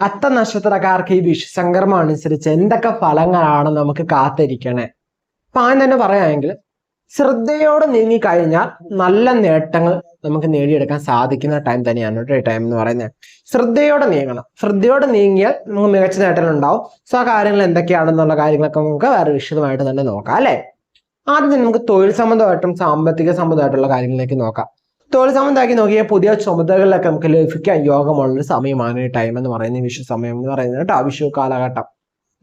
അത്ത നക്ഷത്രക്കാർക്ക് ഈ വിഷുസംക്രമം അനുസരിച്ച് എന്തൊക്കെ ഫലങ്ങളാണ് നമുക്ക് കാത്തിരിക്കണേ? അപ്പൊ ആദ്യം തന്നെ പറയുകയാണെങ്കിൽ ശ്രദ്ധയോടെ നീങ്ങി കഴിഞ്ഞാൽ നല്ല നേട്ടങ്ങൾ നമുക്ക് നേടിയെടുക്കാൻ സാധിക്കുന്ന ടൈം തന്നെയാണ് കേട്ടോ ഈ ടൈം എന്ന് പറയുന്നത്. ശ്രദ്ധയോടെ നീങ്ങണം. ശ്രദ്ധയോടെ നീങ്ങിയാൽ നമുക്ക് മികച്ച നേട്ടങ്ങൾ ഉണ്ടാവും. സോ ആ കാര്യങ്ങൾ എന്തൊക്കെയാണെന്നുള്ള കാര്യങ്ങളൊക്കെ നമുക്ക് വേറെ വിശദമായിട്ട് തന്നെ നോക്കാം അല്ലെ? ആദ്യം തന്നെ നമുക്ക് തൊഴിൽ സംബന്ധമായിട്ടും സാമ്പത്തിക സംബന്ധമായിട്ടുള്ള കാര്യങ്ങളിലേക്ക് നോക്കാം. തൊഴിൽ സംബന്ധമാക്കി നോക്കിയാൽ പുതിയ ചുമതലകളൊക്കെ നമുക്ക് ലഭിക്കാൻ യോഗമുള്ളൊരു സമയമാണ് ഈ ടൈം എന്ന് പറയുന്നത് വിഷു സമയം എന്ന് പറയുന്നത് കേട്ടോ വിഷു കാലഘട്ടം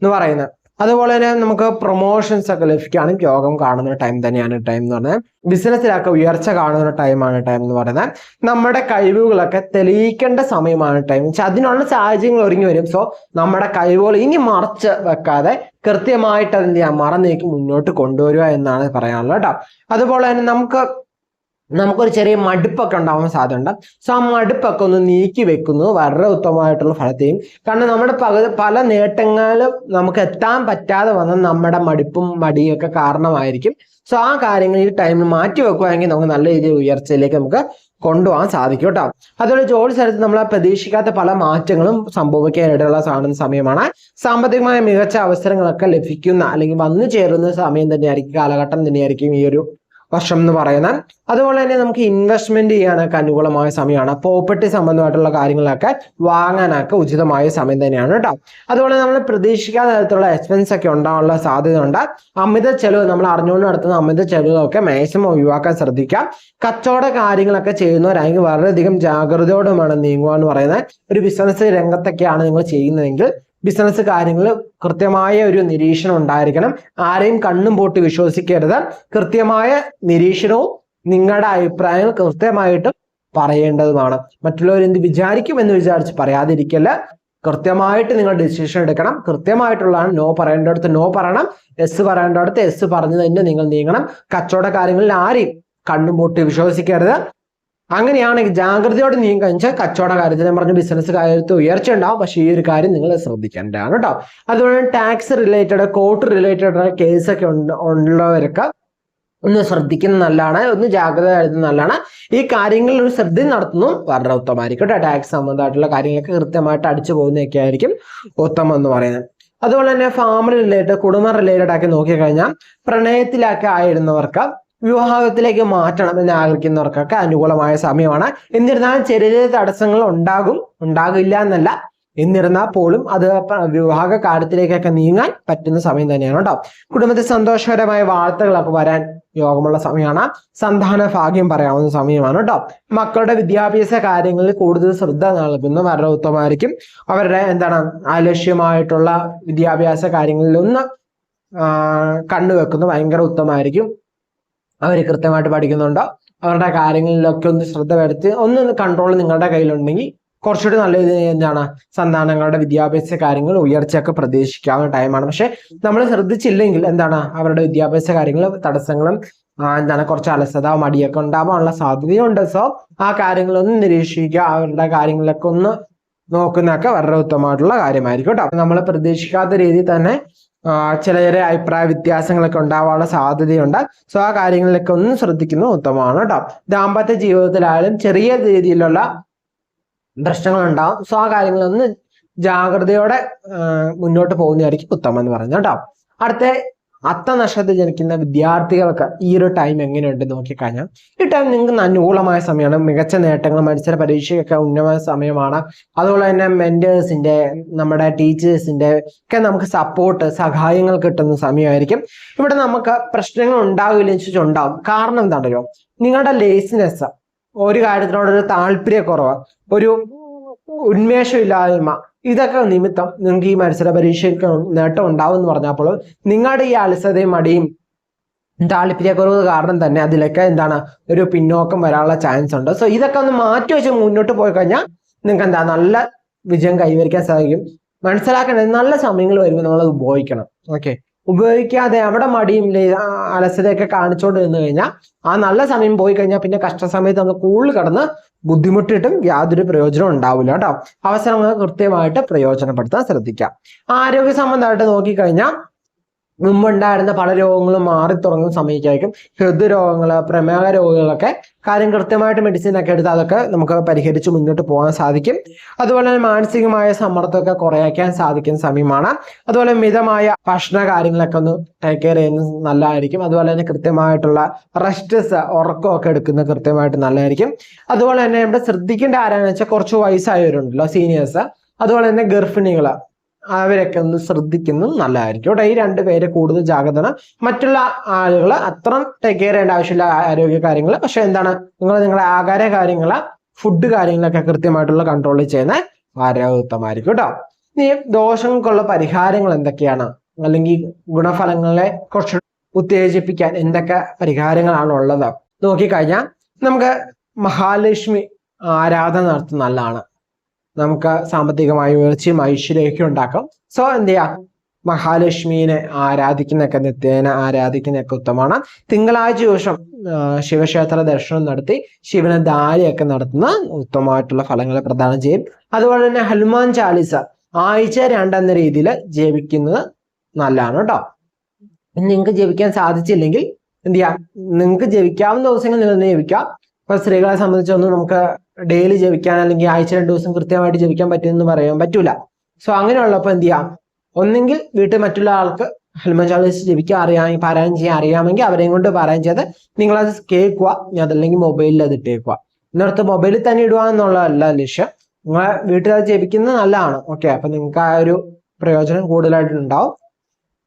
എന്ന് പറയുന്നത്. അതുപോലെ തന്നെ നമുക്ക് പ്രൊമോഷൻസ് ഒക്കെ ലഭിക്കാനും യോഗം കാണുന്ന ടൈം തന്നെയാണ് ടൈം എന്ന് പറയുന്നത്. ബിസിനസ്സിലൊക്കെ ഉയർച്ച കാണുന്ന ടൈമാണ് ടൈം എന്ന് പറയുന്നത്. നമ്മുടെ കഴിവുകളൊക്കെ തെളിയിക്കേണ്ട സമയമാണ് ടൈം വെച്ചാൽ അതിനുള്ള സാഹചര്യങ്ങൾ ഒരുങ്ങി വരും. സോ നമ്മുടെ കഴിവുകൾ ഇനി മറച്ച് വെക്കാതെ കൃത്യമായിട്ട് ചെയ്യാം മറന്നേക്ക് മുന്നോട്ട് കൊണ്ടുവരിക എന്നാണ് പറയാനുള്ളത് കേട്ടോ. അതുപോലെ തന്നെ നമുക്ക് നമുക്കൊരു ചെറിയ മടുപ്പൊക്കെ ഉണ്ടാവാൻ സാധ്യതയുണ്ട്. സോ ആ മടുപ്പൊക്കെ ഒന്ന് നീക്കി വെക്കുന്നത് വളരെ ഉത്തമമായിട്ടുള്ള ഫലത്തെയും. കാരണം നമ്മുടെ പക പല നേട്ടങ്ങളും നമുക്ക് എത്താൻ പറ്റാതെ വന്ന നമ്മുടെ മടുപ്പും മടിയൊക്കെ കാരണമായിരിക്കും. സോ ആ കാര്യങ്ങൾ ഈ ടൈമിൽ മാറ്റി വെക്കുകയാണെങ്കിൽ നമുക്ക് നല്ല രീതിയിൽ ഉയർച്ചയിലേക്ക് നമുക്ക് കൊണ്ടുപോകാൻ സാധിക്കും കേട്ടോ. അതുപോലെ ജോലി സ്ഥലത്ത് നമ്മൾ പ്രതീക്ഷിക്കാത്ത പല മാറ്റങ്ങളും സംഭവിക്കാനിടയുള്ള കാണുന്ന സമയമാണ്. സാമ്പത്തികമായ മികച്ച അവസരങ്ങളൊക്കെ ലഭിക്കുന്ന അല്ലെങ്കിൽ വന്നു ചേരുന്ന സമയം തന്നെയായിരിക്കും കാലഘട്ടം തന്നെയായിരിക്കും ഈ ഒരു വർഷം എന്ന് പറയുന്നത്. അതുപോലെ തന്നെ നമുക്ക് ഇൻവെസ്റ്റ്മെന്റ് ചെയ്യാനൊക്കെ അനുകൂലമായ സമയമാണ്. പ്രോപ്പർട്ടി സംബന്ധമായിട്ടുള്ള കാര്യങ്ങളൊക്കെ വാങ്ങാനൊക്കെ ഉചിതമായ സമയം തന്നെയാണ് കേട്ടോ. അതുപോലെ നമ്മൾ പ്രതീക്ഷിക്കാത്ത തരത്തിലുള്ള എക്സ്പെൻസ് ഒക്കെ ഉണ്ടാവാനുള്ള സാധ്യതയുണ്ട്. അമിത ചെലവ് നമ്മൾ അറിഞ്ഞുകൊണ്ട് നടത്തുന്ന അമിത ചെലവൊക്കെ മാക്സിമം ഒഴിവാക്കാൻ ശ്രദ്ധിക്കാം. കച്ചവട കാര്യങ്ങളൊക്കെ ചെയ്യുന്നവരാണെങ്കിൽ വളരെയധികം ജാഗ്രതയോടെ നീങ്ങുക എന്ന് പറയുന്നത്. ഒരു ബിസിനസ് രംഗത്തൊക്കെയാണ് നിങ്ങൾ ചെയ്യുന്നതെങ്കിൽ ബിസിനസ് കാര്യങ്ങൾ കൃത്യമായ ഒരു നിരീക്ഷണം ഉണ്ടായിരിക്കണം. ആരെയും കണ്ണും പോട്ട് വിശ്വസിക്കരുത്. കൃത്യമായ നിരീക്ഷണവും നിങ്ങളുടെ അഭിപ്രായങ്ങൾ കൃത്യമായിട്ടും പറയേണ്ടതുമാണ്. മറ്റുള്ളവർ എന്ത് വിചാരിക്കും എന്ന് വിചാരിച്ച് പറയാതിരിക്കല്ല. കൃത്യമായിട്ട് നിങ്ങൾ ഡിസിഷൻ എടുക്കണം. കൃത്യമായിട്ടുള്ളതാണ് നോ പറയേണ്ടടുത്ത് നോ പറയണം. എസ് പറയേണ്ടടുത്ത് എസ് പറഞ്ഞു തന്നെ നിങ്ങൾ നീങ്ങണം. കച്ചവട കാര്യങ്ങളിൽ ആരെയും കണ്ണും പൂട്ടി വിശ്വസിക്കരുത്. അങ്ങനെയാണെങ്കിൽ ജാഗ്രതയോടെ നീങ്ങി കഴിഞ്ഞാൽ കച്ചവട കാര്യത്തിൽ ഞാൻ പറഞ്ഞു ബിസിനസ് കാര്യത്തിൽ ഉയർച്ച ഉണ്ടാവും. പക്ഷേ ഈ ഒരു കാര്യം നിങ്ങൾ ശ്രദ്ധിക്കേണ്ടതാണ് കേട്ടോ. അതുപോലെ ടാക്സ് റിലേറ്റഡ് കോർട്ട് റിലേറ്റഡ് കേസൊക്കെ ഉള്ളവരൊക്കെ ഒന്ന് ശ്രദ്ധിക്കുന്നത് നല്ലതാണ്. ഒന്ന് ജാഗ്രത കരുതുന്നത് നല്ലതാണ്. ഈ കാര്യങ്ങളിൽ ഒരു ശ്രദ്ധ നടത്തുന്നു. വളരെ ഉത്തമമായിരിക്കും കേട്ടോ. ടാക്സ് സംബന്ധമായിട്ടുള്ള കാര്യങ്ങളൊക്കെ കൃത്യമായിട്ട് അടിച്ചു പോകുന്നതൊക്കെ ആയിരിക്കും ഉത്തമം എന്ന് പറയുന്നത്. അതുപോലെ തന്നെ ഫാമിലി റിലേറ്റഡ് കുടുംബ റിലേറ്റഡ് ആക്കി നോക്കിക്കഴിഞ്ഞാൽ പ്രണയത്തിലൊക്കെ ആയിരുന്നവർക്ക് വിവാഹത്തിലേക്ക് മാറ്റണം എന്ന് ആഗ്രഹിക്കുന്നവർക്കൊക്കെ അനുകൂലമായ സമയമാണ്. എന്നിരുന്നാലും ചെറിയ ചെറിയ തടസ്സങ്ങൾ ഉണ്ടാകും ഉണ്ടാകില്ല എന്നല്ല. എന്നിരുന്നാൽ പോലും അത് വിവാഹ കാര്യത്തിലേക്കൊക്കെ നീങ്ങാൻ പറ്റുന്ന സമയം തന്നെയാണ് കേട്ടോ. കുടുംബത്തിൽ സന്തോഷകരമായ വാർത്തകളൊക്കെ വരാൻ യോഗമുള്ള സമയമാണ്. സന്താന ഭാഗ്യം പറയാവുന്ന സമയമാണ് കേട്ടോ. മക്കളുടെ വിദ്യാഭ്യാസ കാര്യങ്ങളിൽ കൂടുതൽ ശ്രദ്ധ നൽകുന്ന വളരെ ഉത്തമമായിരിക്കും അവരുടെ എന്താണ് ആലക്ഷ്യമായിട്ടുള്ള വിദ്യാഭ്യാസ കാര്യങ്ങളിൽ ഒന്ന് കണ്ണുവെക്കുന്നത് ഭയങ്കര ഉത്തമമായിരിക്കും. അവർ കൃത്യമായിട്ട് പഠിക്കുന്നുണ്ടോ? അവരുടെ കാര്യങ്ങളിലൊക്കെ ഒന്ന് ശ്രദ്ധ വരുത്തി ഒന്ന് കൺട്രോൾ നിങ്ങളുടെ കയ്യിലുണ്ടെങ്കിൽ കുറച്ചുകൂടി നല്ല രീതിയിൽ എന്താണ്? സന്താനങ്ങളുടെ വിദ്യാഭ്യാസ കാര്യങ്ങൾ ഉയർച്ചയൊക്കെ പ്രതീക്ഷിക്കാവുന്ന ടൈമാണ് പക്ഷെ നമ്മൾ ശ്രദ്ധിച്ചില്ലെങ്കിൽ എന്താണ്? അവരുടെ വിദ്യാഭ്യാസ കാര്യങ്ങൾ തടസ്സങ്ങളും എന്താണ് കുറച്ച് അലസത മടിയൊക്കെ ഉണ്ടാവാനുള്ള സാധ്യതയുണ്ട്. സോ ആ കാര്യങ്ങളൊന്ന് നിരീക്ഷിക്കുക. അവരുടെ കാര്യങ്ങളൊക്കെ ഒന്ന് നോക്കുന്നതൊക്കെ വളരെ ഉത്തമമായിട്ടുള്ള കാര്യമായിരിക്കും കേട്ടോ. നമ്മൾ പ്രതീക്ഷിക്കാത്ത രീതിയിൽ തന്നെ ചില ചെറിയ അഭിപ്രായ വ്യത്യാസങ്ങളൊക്കെ ഉണ്ടാവാനുള്ള സാധ്യതയുണ്ട്. സോ ആ കാര്യങ്ങളിലൊക്കെ ഒന്ന് ശ്രദ്ധിക്കുന്നത് ഉത്തമമാണ് കേട്ടോ. ദാമ്പത്യ ജീവിതത്തിലായാലും ചെറിയ രീതിയിലുള്ള പ്രശ്നങ്ങൾ ഉണ്ടാവും സോ ആ കാര്യങ്ങളൊന്ന് ജാഗ്രതയോടെ മുന്നോട്ട് പോകുന്നതായിരിക്കും ഉത്തമം എന്ന് പറഞ്ഞു കേട്ടോ. അടുത്ത അത്ത നക്ഷത്രത്തിൽ ജനിക്കുന്ന വിദ്യാർത്ഥികൾക്ക് ഈ ഒരു ടൈം എങ്ങനെയുണ്ട് നോക്കിക്കഴിഞ്ഞാൽ ഈ ടൈം നിങ്ങൾക്ക് അനുകൂലമായ സമയമാണ്. മികച്ച നേട്ടങ്ങൾ മത്സര പരീക്ഷയൊക്കെ ഉന്നതമായ സമയമാണ്. അതുപോലെ തന്നെ മെന്റേഴ്സിന്റെ നമ്മുടെ ടീച്ചേഴ്സിന്റെ ഒക്കെ നമുക്ക് സപ്പോർട്ട് സഹായങ്ങൾ കിട്ടുന്ന സമയമായിരിക്കും. ഇവിടെ നമുക്ക് പ്രശ്നങ്ങൾ ഉണ്ടാവില്ല ഉണ്ടാവും കാരണം എന്താണല്ലോ നിങ്ങളുടെ ലേസിനെസ് ഒരു കാര്യത്തിനോടൊരു താല്പര്യക്കുറവ് ഒരു ഉന്മേഷമില്ലായ്മ ഇതൊക്കെ നിമിത്തം നിങ്ങൾക്ക് ഈ മത്സര പരീക്ഷയ്ക്ക് നേട്ടം ഉണ്ടാവും എന്ന് പറഞ്ഞപ്പോൾ നിങ്ങളുടെ ഈ അലസതയും മടിയും താല്പര്യക്കുറവ് കാരണം തന്നെ അതിലൊക്കെ എന്താണ് ഒരു പിന്നോക്കം വരാനുള്ള ചാൻസ് ഉണ്ട്. സോ ഇതൊക്കെ ഒന്ന് മാറ്റി വെച്ച് മുന്നോട്ട് പോയി കഴിഞ്ഞാൽ നിങ്ങൾക്ക് എന്താ നല്ല വിജയം കൈവരിക്കാൻ സാധിക്കും. മനസ്സിലാക്കേണ്ടത് നല്ല സമയങ്ങൾ വരുമ്പോൾ നമ്മൾ അത് ഉപയോഗിക്കണം. ഓക്കെ ഉപയോഗിക്കാതെ അവിടെ മടിയും അലസതയൊക്കെ കാണിച്ചുകൊണ്ട് നിന്ന് കഴിഞ്ഞാൽ ആ നല്ല സമയം പോയി കഴിഞ്ഞാൽ പിന്നെ കഷ്ടസമയത്ത് നമ്മൾ കൂടുതൽ കടന്ന് ബുദ്ധിമുട്ടിട്ടും യാതൊരു പ്രയോജനം ഉണ്ടാവില്ല കേട്ടോ. അവസരങ്ങൾ കൃത്യമായിട്ട് പ്രയോജനപ്പെടുത്താൻ ശ്രദ്ധിക്കാം. ആരോഗ്യ സംബന്ധമായിട്ട് നോക്കിക്കഴിഞ്ഞാൽ മുമ്പുണ്ടായിരുന്ന പല രോഗങ്ങളും മാറി തുടങ്ങുന്ന സമയത്തായിരിക്കും ഹൃദ്രോഗങ്ങൾ പ്രമേഹ രോഗങ്ങളൊക്കെ കാര്യം കൃത്യമായിട്ട് മെഡിസിൻ ഒക്കെ എടുത്ത് അതൊക്കെ നമുക്ക് പരിഹരിച്ച് മുന്നോട്ട് പോകാൻ സാധിക്കും. അതുപോലെ തന്നെ മാനസികമായ സമ്മർദ്ദമൊക്കെ കുറയ്ക്കാൻ സാധിക്കുന്ന സമയമാണ്. അതുപോലെ മിതമായ ഭക്ഷണ കാര്യങ്ങളൊക്കെ ഒന്ന് ടേക്ക് കെയർ ചെയ്യുന്നത് നല്ലതായിരിക്കും. അതുപോലെ തന്നെ കൃത്യമായിട്ടുള്ള റെസ്റ്റസ് ഉറക്കമൊക്കെ എടുക്കുന്നത് കൃത്യമായിട്ട് നല്ലതായിരിക്കും. അതുപോലെ തന്നെ ഇവിടെ ശ്രദ്ധിക്കേണ്ട ആരാന്ന് വെച്ചാൽ കുറച്ച് വയസ്സായവരുണ്ടല്ലോ സീനിയേഴ്സ് അതുപോലെ തന്നെ ഗർഭിണികൾ അവരൊക്കെ ഒന്ന് ശ്രദ്ധിക്കുന്നത് നല്ലതായിരിക്കും കേട്ടോ. ഈ രണ്ട് പേരെ കൂടുതൽ ജാഗ്രത മറ്റുള്ള ആളുകൾ അത്ര ടേക്ക് കെയർ ചെയ്യേണ്ട ആവശ്യമില്ല ആരോഗ്യ കാര്യങ്ങൾ പക്ഷെ എന്താണ്? നിങ്ങൾ നിങ്ങളുടെ ആഹാര കാര്യങ്ങൾ ഫുഡ് കാര്യങ്ങളൊക്കെ കൃത്യമായിട്ടുള്ള കൺട്രോൾ ചെയ്യുന്ന വളരെ ഉത്തമമായിരിക്കും കേട്ടോ. ഇനി ദോഷങ്ങൾക്കുള്ള പരിഹാരങ്ങൾ എന്തൊക്കെയാണ്? അല്ലെങ്കിൽ ഗുണഫലങ്ങളെ കുറച്ച് ഉത്തേജിപ്പിക്കാൻ എന്തൊക്കെ പരിഹാരങ്ങളാണ് ഉള്ളത്? നോക്കിക്കഴിഞ്ഞാൽ നമുക്ക് മഹാലക്ഷ്മി ആരാധന നടത്തുന്ന നല്ലതാണ് നമുക്ക് സാമ്പത്തികമായി ഉയർച്ചയും ഐശ്വര്യമൊക്കെ ഉണ്ടാക്കാം. സോ എന്ത് ചെയ്യാം? മഹാലക്ഷ്മിനെ ആരാധിക്കുന്നൊക്കെ നിത്യേന ആരാധിക്കുന്നൊക്കെ ഉത്തമമാണ്. തിങ്കളാഴ്ച ദിവസം ശിവക്ഷേത്ര ദർശനം നടത്തി ശിവനെ ധാരയൊക്കെ നടത്തുന്ന ഉത്തമമായിട്ടുള്ള ഫലങ്ങൾ പ്രദാനം ചെയ്യും. അതുപോലെ തന്നെ ഹനുമാൻ ചാലിസ ആഴ്ച രണ്ടെന്ന രീതിയിൽ ജപിക്കുന്നത് നല്ലതാണ് കേട്ടോ. നിങ്ങൾക്ക് ജപിക്കാൻ സാധിച്ചില്ലെങ്കിൽ എന്ത് ചെയ്യാം? നിങ്ങൾക്ക് ജപിക്കാവുന്ന ദിവസങ്ങളിൽ നിങ്ങൾ ജപിക്കാം. ഇപ്പൊ സ്ത്രീകളെ സംബന്ധിച്ചൊന്നും നമുക്ക് ഡെയിലി ജപിക്കാൻ അല്ലെങ്കിൽ ആഴ്ച രണ്ട് ദിവസം കൃത്യമായിട്ട് ജപിക്കാൻ പറ്റുമെന്ന് പറയാൻ പറ്റൂല. സോ അങ്ങനെയുള്ളപ്പോൾ എന്ത് ചെയ്യാം? ഒന്നെങ്കിൽ വീട്ടിൽ മറ്റുള്ള ആൾക്ക് ഹനുമാൻ ചാലീസ് ജപിക്കാൻ അറിയാമെങ്കിൽ പാരായണം ചെയ്യാൻ അറിയാമെങ്കിൽ അവരെയും കൊണ്ട് പാരായണം ചെയ്ത് നിങ്ങളത് കേൾക്കുക. അതല്ലെങ്കിൽ മൊബൈലിൽ അത് ഇട്ടേക്കുക. എന്നിടത്ത് മൊബൈലിൽ തന്നെ ഇടുക എന്നുള്ളതല്ല ലക്ഷ്യം. നിങ്ങളെ വീട്ടിൽ അത് ജപിക്കുന്നത് നല്ലതാണ്. ഓക്കെ അപ്പൊ നിങ്ങൾക്ക് ആ ഒരു പ്രയോജനം കൂടുതലായിട്ട് ഉണ്ടാവും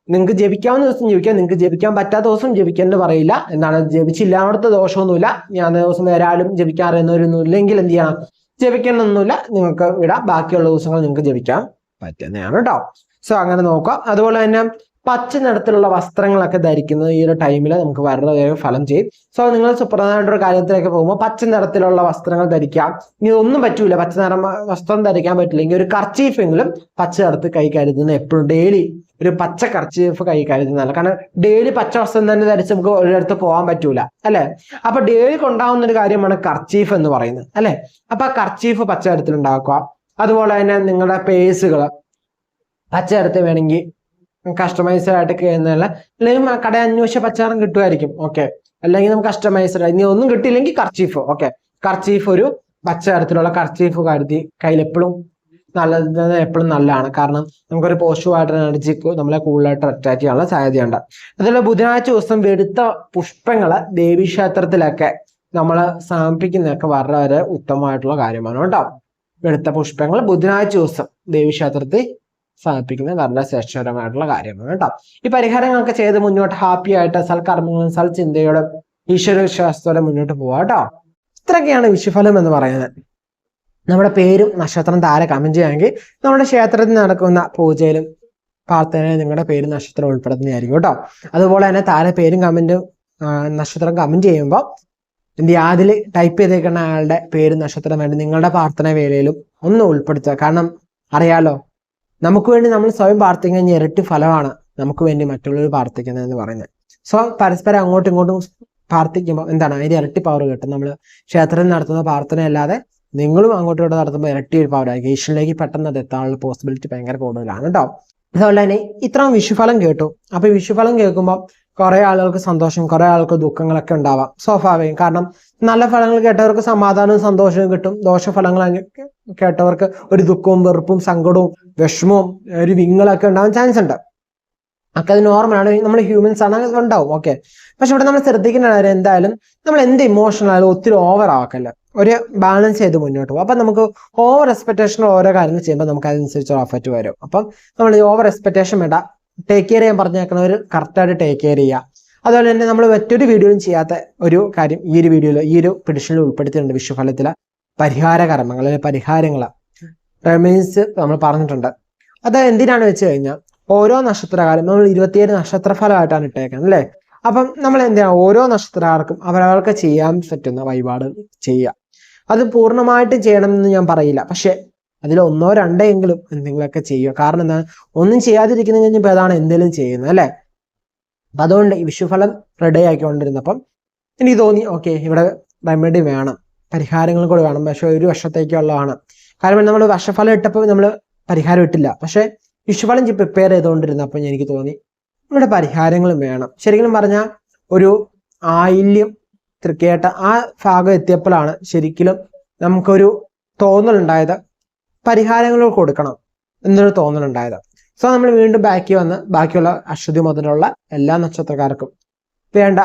നിങ്ങൾക്ക് ജപിക്കാവുന്ന ദിവസം ജപിക്കാം നിങ്ങൾക്ക് ജപിക്കാൻ പറ്റാത്ത ദിവസം ജപിക്കേണ്ട പറയില്ല. എന്താണ്? ജപിച്ചില്ലാത്ത ദോഷമൊന്നുമില്ല. ഞാൻ ദിവസം ജപിക്കാൻ അറിയുന്നവരൊന്നും ഇല്ലെങ്കിൽ എന്ത് ചെയ്യണം? ജപിക്കണമെന്നൊന്നുമില്ല. നിങ്ങൾക്ക് വിടാം. ബാക്കിയുള്ള ദിവസങ്ങൾ നിങ്ങൾക്ക് ജപിക്കാൻ പറ്റുന്നതാണ് കേട്ടോ സോ അങ്ങനെ നോക്കാം അതുപോലെ തന്നെ പച്ച നിറത്തിലുള്ള വസ്ത്രങ്ങളൊക്കെ ധരിക്കുന്നത് ഈ ഒരു ടൈമിൽ നമുക്ക് വളരെയധികം ഫലം ചെയ്യും. സോ നിങ്ങൾ സുപ്രധാനമായിട്ടൊരു കാര്യത്തിലേക്ക് പോകുമ്പോൾ പച്ച നിറത്തിലുള്ള വസ്ത്രങ്ങൾ ധരിക്കാം. ഇനി ഒന്നും പറ്റൂല. പച്ച നിറം വസ്ത്രം ധരിക്കാൻ പറ്റില്ലെങ്കിൽ ഒരു കർച്ചീഫ് എങ്കിലും പച്ച നിറത്ത് കൈ കരുതുന്ന എപ്പോഴും ഡെയിലി ഒരു പച്ച കർച്ചീഫ് കൈ കരുതുന്നതല്ല കാരണം ഡെയിലി പച്ച വസ്ത്രം തന്നെ ധരിച്ച് നമുക്ക് ഒരിടത്ത് പോകാൻ പറ്റൂല അല്ലെ? അപ്പൊ ഡെയിലി കൊണ്ടാവുന്ന ഒരു കാര്യമാണ് കർച്ചീഫ് എന്ന് പറയുന്നത് അല്ലെ? അപ്പൊ ആ കർച്ചീഫ് പച്ച നിറത്തിൽ ഉണ്ടാക്കുക. അതുപോലെ തന്നെ നിങ്ങളുടെ പേസുകൾ പച്ച തരത്തിൽ വേണമെങ്കിൽ കസ്റ്റമൈസ്ഡ് ആയിട്ട് കഴിയുന്നതല്ല അല്ലെങ്കിൽ കട അന്വേഷിച്ച പച്ചാറും കിട്ടുമായിരിക്കും ഓക്കെ അല്ലെങ്കിൽ നമുക്ക് കസ്റ്റമൈസ്ഡ് ഇനി ഒന്നും കിട്ടിയില്ലെങ്കിൽ കർച്ചീഫ് ഓക്കെ കർച്ചീഫ് ഒരു പച്ച നിറത്തിലുള്ള കർച്ചീഫ് കരുതി കയ്യിൽ എപ്പോഴും നല്ലത് എപ്പോഴും നല്ലതാണ്. കാരണം നമുക്കൊരു പോസിറ്റീവ് ആയിട്ട് എനർജി നമ്മളെ കൂടുതലായിട്ട് അറ്റാക്ക് ചെയ്യാനുള്ള സാധ്യതയുണ്ട്. അതുപോലെ ബുധനാഴ്ച ദിവസം വെടുത്ത പുഷ്പങ്ങൾ ദേവീക്ഷേത്രത്തിലൊക്കെ നമ്മൾ സമർപ്പിക്കുന്നതൊക്കെ വളരെ ഉത്തമമായിട്ടുള്ള കാര്യമാണ് കേട്ടോ. വെളുത്ത പുഷ്പങ്ങൾ ബുധനാഴ്ച ദിവസം ദേവീക്ഷേത്രത്തിൽ സമർപ്പിക്കുന്നത് വളരെ ശ്രേഷ്ഠകരമായിട്ടുള്ള കാര്യമാണ് കേട്ടോ. ഈ പരിഹാരങ്ങളൊക്കെ ചെയ്ത് മുന്നോട്ട് ഹാപ്പി ആയിട്ട് സൽക്കർമ്മങ്ങളും ഈശ്വര വിശ്വാസത്തോടെ മുന്നോട്ട് പോവാം കേട്ടോ. ഇത്രയൊക്കെയാണ് വിഷുഫലം എന്ന് പറയുന്നത്. നമ്മുടെ പേരും നക്ഷത്രം താരെ കമന്റ് ചെയ്യുകയാണെങ്കിൽ നമ്മുടെ ക്ഷേത്രത്തിൽ നടക്കുന്ന പൂജയിലും പ്രാർത്ഥനയിലും നിങ്ങളുടെ പേരും നക്ഷത്രം ഉൾപ്പെടുത്തുന്നതായിരിക്കും കേട്ടോ. അതുപോലെ തന്നെ താരെ പേരും കമന്റും നക്ഷത്രം കമന്റ് ചെയ്യുമ്പോൾ എന്ത് ചെയ്യുക? അതിൽ ടൈപ്പ് ചെയ്തേക്കുന്ന ആളുടെ പേരും നക്ഷത്രം വേണ്ടി നിങ്ങളുടെ പ്രാർത്ഥന വേളയിലും ഒന്ന് ഉൾപ്പെടുത്തുക. കാരണം അറിയാലോ നമുക്ക് വേണ്ടി നമ്മൾ സ്വയം പ്രാർത്ഥിക്കുന്ന ഇരട്ടി ഫലമാണ് നമുക്ക് വേണ്ടി മറ്റുള്ളവർ പ്രാർത്ഥിക്കുന്നത് എന്ന് പറയുന്നത്. സോ പരസ്പരം അങ്ങോട്ടും ഇങ്ങോട്ടും പ്രാർത്ഥിക്കുമ്പോൾ എന്താണ്? അതിന്റെ ഇരട്ടി പവർ കിട്ടും. നമ്മൾ ക്ഷേത്രത്തിൽ നടത്തുന്ന പ്രാർത്ഥന അല്ലാതെ നിങ്ങളും അങ്ങോട്ടും ഇവിടെ നടത്തുമ്പോൾ ഇരട്ടി ഒരു പവർ ആയിരിക്കും. ഈശ്വരനിലേക്ക് പെട്ടെന്ന് അത് എത്താനുള്ള പോസിബിലിറ്റി ഭയങ്കര കൂടുതലാണ് കേട്ടോ. അതുപോലെ തന്നെ ഇത്രയും വിഷുഫലം കേട്ടു. അപ്പൊ ഈ വിഷുഫലം കേൾക്കുമ്പോൾ കുറെ ആളുകൾക്ക് സന്തോഷം കുറെ ആൾക്ക് ദുഃഖങ്ങളൊക്കെ ഉണ്ടാവാം. സ്വാഭാവികം. കാരണം നല്ല ഫലങ്ങൾ കേട്ടവർക്ക് സമാധാനവും സന്തോഷവും കിട്ടും. ദോഷഫലങ്ങൾ കേട്ടവർക്ക് ഒരു ദുഃഖവും വെറുപ്പും സങ്കടവും വിഷമവും ഒരു വിങ്ങളൊക്കെ ഉണ്ടാവാൻ ചാൻസ് ഉണ്ട്. ഒക്കെ അത് നോർമലാണ് നമ്മൾ ഹ്യൂമൻസ് ആണ്. ഉണ്ടാവും. ഓക്കെ പക്ഷെ ഇവിടെ നമ്മൾ ശ്രദ്ധിക്കേണ്ട കാര്യം എന്തായാലും നമ്മൾ എന്ത് ഇമോഷണൽ ആയാലും ഒത്തിരി ഓവർ ആക്കല്ല ഒരു ബാലൻസ് ചെയ്ത് മുന്നോട്ട് പോകും. അപ്പം നമുക്ക് ഓവർ എക്സ്പെക്ടേഷൻ ഓരോ കാര്യങ്ങൾ ചെയ്യുമ്പോൾ നമുക്ക് അതിനനുസരിച്ച് എഫക്റ്റ് വരും. അപ്പം നമ്മൾ ഓവർ എക്സ്പെക്ടേഷൻ വേണ്ട. ടേക്ക് കെയർ ചെയ്യാൻ പറഞ്ഞേക്കുന്നവർ കറക്റ്റായിട്ട് ടേക്ക് കെയർ ചെയ്യുക. അതുപോലെ തന്നെ നമ്മൾ മറ്റൊരു വീഡിയോയും ചെയ്യാത്ത ഒരു കാര്യം ഈ ഒരു വീഡിയോയിൽ ഈ ഒരു പിടിഷനിൽ ഉൾപ്പെടുത്തിയിട്ടുണ്ട് വിഷുഫലത്തിലെ പരിഹാര കർമ്മങ്ങൾ അല്ലെങ്കിൽ പരിഹാരങ്ങൾ. റെമീൻസ് നമ്മൾ പറഞ്ഞിട്ടുണ്ട്. അത് എന്തിനാണ് വെച്ച് കഴിഞ്ഞാൽ ഓരോ നക്ഷത്രകാലം നമ്മൾ ഇരുപത്തിയേഴ് നക്ഷത്രഫലമായിട്ടാണ് ഇട്ടേക്കുന്നത് അല്ലേ? അപ്പം നമ്മൾ എന്തിനാണ് ഓരോ നക്ഷത്രക്കാർക്കും അവരവർക്ക് ചെയ്യാൻ പറ്റുന്ന വഴിപാട് ചെയ്യുക. അത് പൂർണമായിട്ടും ചെയ്യണമെന്ന് ഞാൻ പറയില്ല. പക്ഷെ അതിൽ ഒന്നോ രണ്ടോ എങ്കിലും എന്തെങ്കിലുമൊക്കെ ചെയ്യുക. കാരണം എന്താ ഒന്നും ചെയ്യാതിരിക്കുന്ന കഴിഞ്ഞപ്പോൾ അതാണ് എന്തെങ്കിലും ചെയ്യുന്നത് അല്ലേ? അപ്പം അതുകൊണ്ട് ഈ വിഷുഫലം റെഡി ആക്കിക്കൊണ്ടിരുന്നപ്പം എനിക്ക് തോന്നി ഓക്കെ ഇവിടെ റെമഡി വേണം. പരിഹാരങ്ങൾ കൂടെ വേണം. പക്ഷെ ഒരു വർഷത്തേക്കുള്ളതാണ് കാരണം നമ്മൾ വർഷഫലം ഇട്ടപ്പോൾ നമ്മൾ പരിഹാരം ഇട്ടില്ല. പക്ഷെ വിഷുഫലം പ്രിപ്പയർ ചെയ്തുകൊണ്ടിരുന്നപ്പോൾ എനിക്ക് തോന്നി ഇവിടെ പരിഹാരങ്ങളും വേണം. ശരിക്കും പറഞ്ഞാൽ ഒരു ആയില്യം തൃക്കേട്ട ആ ഭാഗം എത്തിയപ്പോഴാണ് ശരിക്കും നമുക്കൊരു തോന്നലുണ്ടായത്. പരിഹാരങ്ങൾ കൊടുക്കണം എന്നൊരു തോന്നലുണ്ടായത്. സോ നമ്മൾ വീണ്ടും ബാക്കി വന്ന് ബാക്കിയുള്ള അശ്വതി മുതലുള്ള എല്ലാ നക്ഷത്രക്കാർക്കും വേണ്ട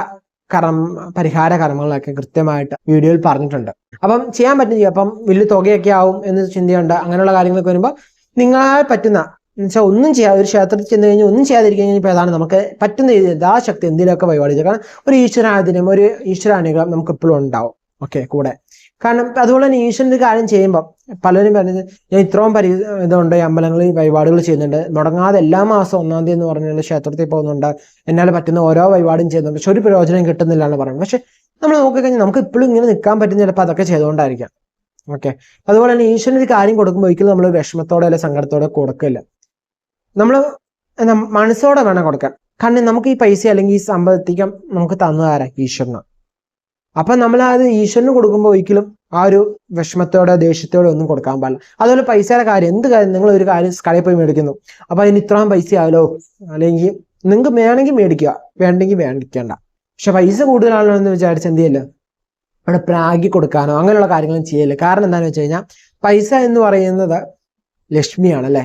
കർമ്മ പരിഹാര കർമ്മങ്ങളൊക്കെ കൃത്യമായിട്ട് വീഡിയോയിൽ പറഞ്ഞിട്ടുണ്ട്. അപ്പം ചെയ്യാൻ പറ്റുന്ന അപ്പം വലിയ തുകയൊക്കെ ആവും എന്ന് ചിന്തയുണ്ട് അങ്ങനെയുള്ള കാര്യങ്ങളൊക്കെ വരുമ്പോൾ നിങ്ങളാൽ പറ്റുന്ന എന്നുവെച്ചാൽ ഒന്നും ചെയ്യാതെ ഒരു ക്ഷേത്രത്തിൽ ചെന്ന് കഴിഞ്ഞാൽ ഒന്നും ചെയ്യാതിരിക്കാൻ കഴിഞ്ഞാൽ അതാണ് നമുക്ക് പറ്റുന്ന രീതിയിൽ ശക്തി എന്തെങ്കിലുമൊക്കെ പരിപാടി ചെയ്യുക കാരണം ഒരു ഈശ്വരാധീനം ഒരു ഈശ്വരാനുഗ്രഹം നമുക്ക് എപ്പോഴും ഉണ്ടാവും. ഓക്കെ കൂടെ. കാരണം അതുപോലെ തന്നെ ഈശ്വരന്റെ കാര്യം ചെയ്യുമ്പോൾ പലരും പറഞ്ഞത് ഞാൻ ഇത്രയും പരി ഇതുണ്ട് അമ്പലങ്ങളിൽ വഴിപാടുകൾ ചെയ്യുന്നുണ്ട്. മുടങ്ങാതെ എല്ലാ മാസം ഒന്നാം തീയതി എന്ന് പറഞ്ഞാൽ ക്ഷേത്രത്തിൽ പോകുന്നുണ്ട്. എന്നാൽ പറ്റുന്ന ഓരോ വഴിപാടും ചെയ്യുന്നുണ്ട്. പക്ഷെ ഒരു പ്രയോജനം കിട്ടുന്നില്ല എന്ന് പറയുന്നത്. പക്ഷെ നമ്മൾ നോക്കിക്കഴിഞ്ഞാൽ നമുക്ക് ഇപ്പോഴും ഇങ്ങനെ നിൽക്കാൻ പറ്റുന്ന ചിലപ്പോൾ അതൊക്കെ ചെയ്തുകൊണ്ടായിരിക്കാം. ഓക്കെ. അതുപോലെ തന്നെ ഈശ്വരന് ഒരു കാര്യം കൊടുക്കുമ്പോൾ ഒരിക്കലും നമ്മൾ വിഷമത്തോടെ അല്ലെങ്കിൽ സങ്കടത്തോടെ കൊടുക്കില്ല. നമ്മൾ മനസ്സോടെ വേണം കൊടുക്കാൻ. കാരണം നമുക്ക് ഈ പൈസ അല്ലെങ്കിൽ ഈ സമ്പത്തിക്കം നമുക്ക് തന്നതാരാ? ഈശ്വരന്. അപ്പൊ നമ്മൾ അത് ഈശ്വരന് കൊടുക്കുമ്പോൾ ഒരിക്കലും ആ ഒരു വിഷമത്തോടെ ദേഷ്യത്തോടെ ഒന്നും കൊടുക്കാൻ പാടില്ല. അതുപോലെ പൈസയുടെ കാര്യം എന്ത് കാര്യം? നിങ്ങൾ ഒരു കാര്യം കടയിൽ പോയി മേടിക്കുന്നു. അപ്പൊ അതിന് ഇത്രയും പൈസ ആയാലോ? അല്ലെങ്കിൽ നിങ്ങൾക്ക് വേണമെങ്കിൽ മേടിക്കുക. വേണ്ടെങ്കിൽ വേണ്ടിക്കണ്ട പക്ഷെ പൈസ കൂടുതലാണല്ലോ എന്ന് വിചാരിച്ച് എന്ത് ചെയ്യല്ലോ അവിടെ പ്രാഗി കൊടുക്കാനോ അങ്ങനെയുള്ള കാര്യങ്ങളും ചെയ്യല്ലേ കാരണം എന്താണെന്ന് വെച്ച് കഴിഞ്ഞാൽ പൈസ എന്ന് പറയുന്നത് ലക്ഷ്മിയാണ് അല്ലെ